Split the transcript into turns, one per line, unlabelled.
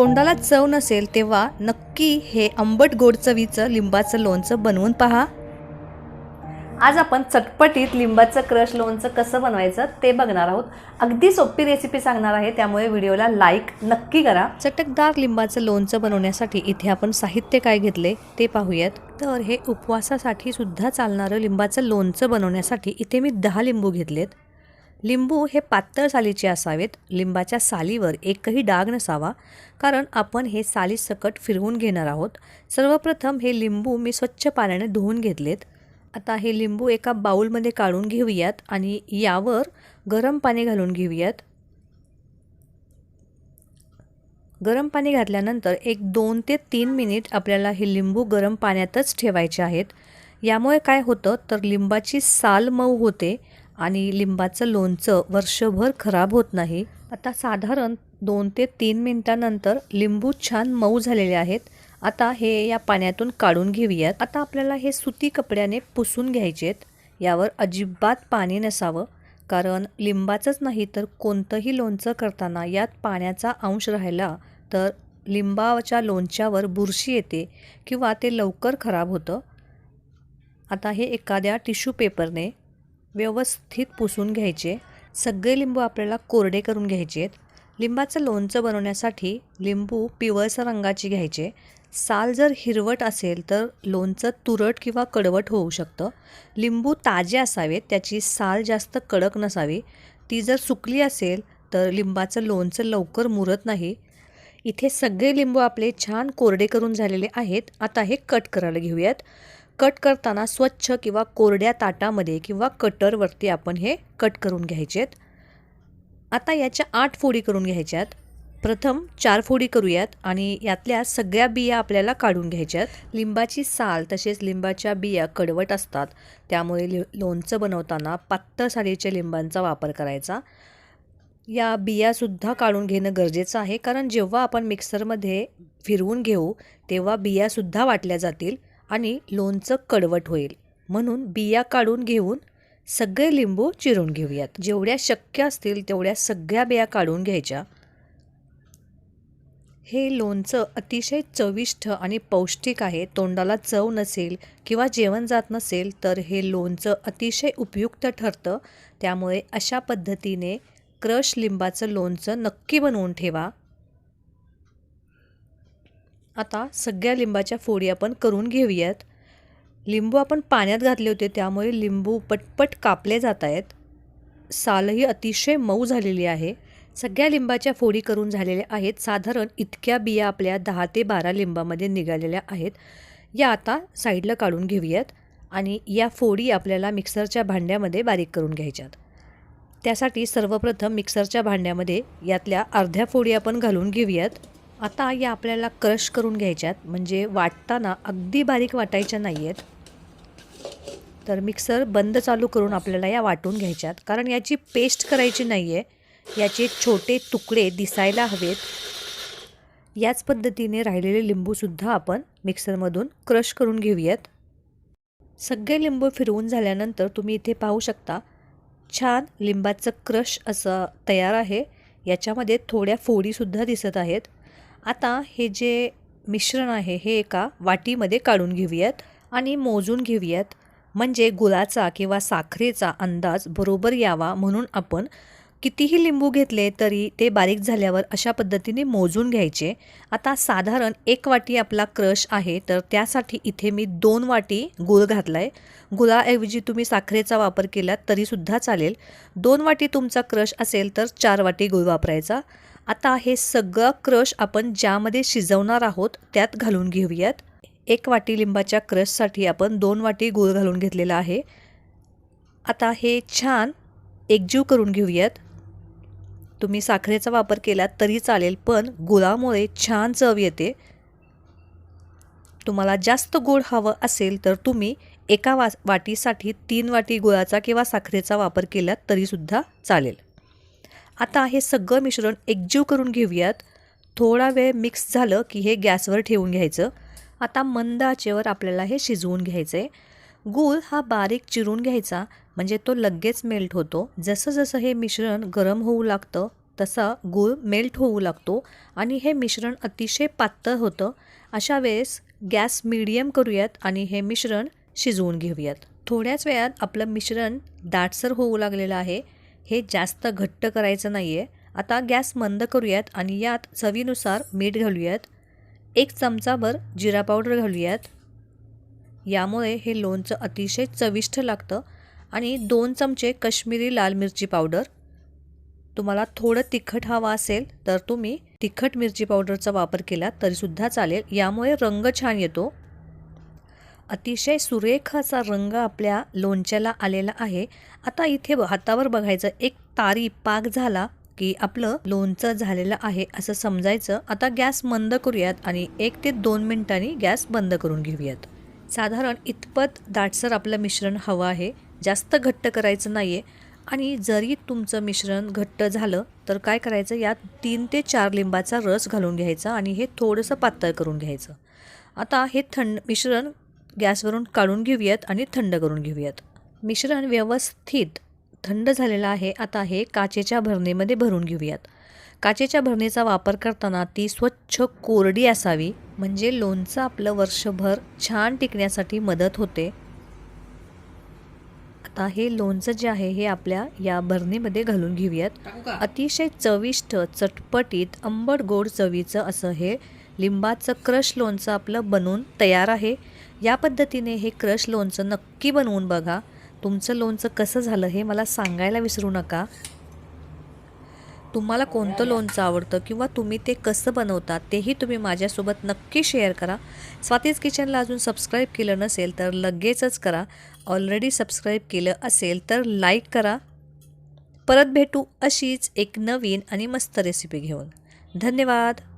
तोंडाला चव नसेल तेव्हा नक्की हे आंबट गोड चवीचं लिंबाचं लोणचं बनवून पहा. आज आपण चटपटीत लिंबाचं क्रश लोणचं कसं बनवायचं ते बघणार आहोत. अगदी सोपी रेसिपी सांगणार आहे त्यामुळे व्हिडिओला लाईक नक्की करा. चटकदार लिंबाचं लोणचं बनवण्यासाठी इथे आपण साहित्य काय घेतले ते पाहूयात. तर हे उपवासासाठी सुद्धा चालणारं लिंबाचं लोणचं बनवण्यासाठी इथे मी दहा लिंबू घेतलेत. लिंबू हे पातळ सालीचे असावेत. लिंबाच्या सालीवर एकही डाग नसावा. कारण आपण हे साली सकट फिरवून घेणार आहोत. सर्वप्रथम हे लिंबू मी स्वच्छ पाण्याने धुवून घेतलेत. आता हे लिंबू एका बाऊलमध्ये काढून घेऊयात आणि यावर गरम पाणी घालून घेऊयात. गरम पाणी घातल्यानंतर एक दोन ते तीन मिनिट आपल्याला हे लिंबू गरम पाण्यातच ठेवायचे आहेत. यामुळे काय होतं? तर लिंबाची साल मऊ होते. आणि लिंबाचं लोणचं वर्षभर खराब होत नाही. आता साधारण दोन ते तीन मिनटानंतर लिंबू छान मऊ झालेले आहेत. आता हे या पाण्यातून काढून घेऊयात. आता आपल्याला हे सुती कपड्याने पुसून घ्यायचे आहेत. यावर अजिबात पाणी नसावं कारण लिंबाचंच नाही तर कोणतंही लोणचं करताना यात पाण्याचा अंश राहिला तर लिंबाच्या लोणच्यावर बुरशी येते किंवा ते लवकर खराब होतं. आता हे एखाद्या टिश्यू पेपरने व्यवस्थित पुसून घ्यायचे. सगळे लिंबू आपल्याला कोरडे करून घ्यायचे. आहेत लिंबाचं लोणचं बनवण्यासाठी लिंबू पिवळसर रंगाची घ्यायचे. साल जर हिरवट असेल तर लोणचं तुरट किंवा कडवट होऊ शकतं. लिंबू ताजे असावेत त्याची साल जास्त कडक नसावी. ती जर सुकली असेल तर लिंबाचं लोणचं लवकर मुरत नाही. इथे सगळे लिंबू आपले छान कोरडे करून झालेले आहेत. आता हे कट करायला घेऊयात. कट करताना स्वच्छ किंवा कोरड्या ताटामध्ये किंवा कटरवरती आपण हे कट करून घ्यायचेत. आता याच्या आठ फोडी करून घ्यायच्यात. प्रथम चार फोडी करूयात आणि यातल्या सगळ्या बिया आपल्याला काढून घ्यायच्यात. लिंबाची साल तसेच लिंबाच्या बिया कडवट असतात. त्यामुळे लि लोणचं बनवताना पातळ सालीच्या लिंबांचा वापर करायचा. या बियासुद्धा काढून घेणं गरजेचं आहे. कारण जेव्हा आपण मिक्सरमध्ये फिरवून घेऊ तेव्हा बियासुद्धा वाटल्या जातील. आणि लोणचं कडवट होईल. म्हणून बिया काढून घेऊन सगळे लिंबू चिरून घेऊयात. जेवढ्या शक्य असतील तेवढ्या सगळ्या बिया काढून घ्यायच्या. हे लोणचं अतिशय चविष्ट आणि पौष्टिक आहे. तोंडाला चव नसेल किंवा जेवण जात नसेल तर हे लोणचं अतिशय उपयुक्त ठरतं. त्यामुळे अशा पद्धतीने क्रश लिंबाचं लोणचं नक्की बनवून ठेवा. आता सगळ्या लिंबाच्या फोडी आपण करून घेऊयात. लिंबू आपण पाण्यात घातले होते त्यामुळे लिंबू पटपट कापले जात आहेत. सालही अतिशय मऊ झालेली आहे. सगळ्या लिंबाच्या फोडी करून झालेल्या आहेत. साधारण इतक्या बिया आपल्या दहा ते बारा लिंबामध्ये निघालेल्या आहेत. या आता साईडला काढून घेऊयात आणि या फोडी आपल्याला मिक्सरच्या भांड्यामध्ये बारीक करून घ्यायच्यात. त्यासाठी सर्वप्रथम मिक्सरच्या भांड्यामध्ये यातल्या अर्ध्या फोडी आपण घालून घेऊयात. आता या आपल्याला क्रश करून घ्यायच्यात म्हणजे वाटताना अगदी बारीक वाटायच्या नाही आहेत तर मिक्सर बंद चालू करून आपल्याला या वाटून घ्यायच्यात. कारण याची पेस्ट करायची नाही आहे याचे छोटे तुकडे दिसायला हवेत. याच पद्धतीने राहिलेले लिंबूसुद्धा आपण मिक्सरमधून क्रश करून घेऊयात. सगळे लिंबू फिरवून झाल्यानंतर तुम्ही इथे पाहू शकता छान लिंबाचं क्रश असं तयार आहे. याच्यामध्ये थोड्या फोडीसुद्धा दिसत आहेत. आता हे जे मिश्रण आहे हे एका वाटीमध्ये काढून घेऊयात आणि मोजून घेऊयात. म्हणजे गुळाचा किंवा साखरेचा अंदाज बरोबर यावा म्हणून आपण कितीही लिंबू घेतले तरी ते बारीक झाल्यावर अशा पद्धतीने मोजून घ्यायचे. आता साधारण एक वाटी आपला क्रश आहे तर त्यासाठी इथे मी दोन वाटी गूळ घातला आहे गुळाऐवजी तुम्ही साखरेचा वापर केलात तरीसुद्धा चालेल. दोन वाटी तुमचा क्रश असेल तर चार वाटी गूळ वापरायचा. आता हे सगळं क्रश आपण ज्यामध्ये शिजवणार आहोत त्यात घालून घेऊयात. एक वाटी लिंबाच्या क्रशसाठी आपण दोन वाटी गूळ घालून घेतलेला आहे. आता हे छान एकजीव करून घेऊयात. तुम्ही साखरेचा वापर केलात तरी चालेल पण गुळामुळे छान चव येते. तुम्हाला जास्त गोड हवं असेल तर तुम्ही एका वा वाटीसाठी तीन वाटी गुळाचा किंवा साखरेचा वापर केलात तरीसुद्धा चालेल. आता हे सगळं मिश्रण एकजीव करून घेऊयात. थोडा वेळ मिक्स झालं की हे गॅसवर ठेवून घ्यायचं. आता मंद आचेवर आपल्याला हे शिजवून घ्यायचं आहे गूळ हा बारीक चिरून घ्यायचा म्हणजे तो लगेच मेल्ट होतो. जसं जसं हे मिश्रण गरम होऊ लागतं तसा गूळ मेल्ट होऊ लागतो आणि हे मिश्रण अतिशय पातळ होतं. अशा वेळेस गॅस मिडियम करूयात आणि हे मिश्रण शिजवून घेऊयात. थोड्याच वेळात आपलं मिश्रण दाटसर होऊ लागलेलं आहे. हे जास्त घट्ट करायचं नाही आहे आता गॅस मंद करूयात आणि यात चवीनुसार मीठ घालूयात. एक चमचाभर जिरा पावडर घालूयात. यामुळे हे लोणचं अतिशय चविष्ट लागतं. आणि दोन चमचे कश्मीरी लाल मिरची पावडर. तुम्हाला थोडं तिखट हवा असेल तर तुम्ही तिखट मिरची पावडरचा वापर केला तरीसुद्धा चालेल. यामुळे रंग छान येतो. अतिशय सुरेख असा रंग आपल्या लोणच्याला आलेला आहे. आता इथे ब- हातावर बघायचं एक तारी पाक झाला की आपलं लोणचं झालेलं आहे असं समजायचं. आता गॅस मंद करूयात आणि एक ते दोन मिनिटांनी गॅस बंद करून घेऊयात. साधारण इतपत दाटसर आपलं मिश्रण हवं आहे. जास्त घट्ट करायचं नाही आहे आणि जरी तुमचं मिश्रण घट्ट झालं तर काय करायचं? यात तीन ते चार लिंबाचा रस घालून घ्यायचा आणि हे थोडंसं पातळ करून घ्यायचं. आता हे थंड मिश्रण गॅसवरून काढून घेऊयात आणि थंड करून घेऊयात. मिश्रण व्यवस्थित थंड झालेलं आहे. आता हे काचेच्या भरणीमध्ये भरून घेऊयात. काचेच्या भरणीचा वापर करताना ती स्वच्छ कोरडी असावी म्हणजे लोणचं आपलं वर्षभर छान टिकण्यासाठी मदत होते. आता हे लोणचं जे आहे हे आपल्या या भरणीमध्ये घालून घेऊयात. अतिशय चविष्ट चटपटीत आंबट गोड चवीचं असं हे लिंबाचं क्रश लोणचं आपलं बनवून तयार आहे. या पद्धतीने हे क्रश लोणचं नक्की बनवून बघा. तुमचं लोणचं कसं झालं हे मला सांगायला विसरू नका. तुम्हाला कोणतं लोणचं आवडतं किंवा तुम्ही ते कसं बनवता तेही तुम्ही माझ्यासोबत नक्की शेअर करा. स्वातीज किचनला अजून सबस्क्राईब केलं नसेल तर लगेचच करा. ऑलरेडी सबस्क्राईब केलं असेल तर लाईक करा. परत भेटू अशीच एक नवीन आणि मस्त रेसिपी घेऊन. धन्यवाद.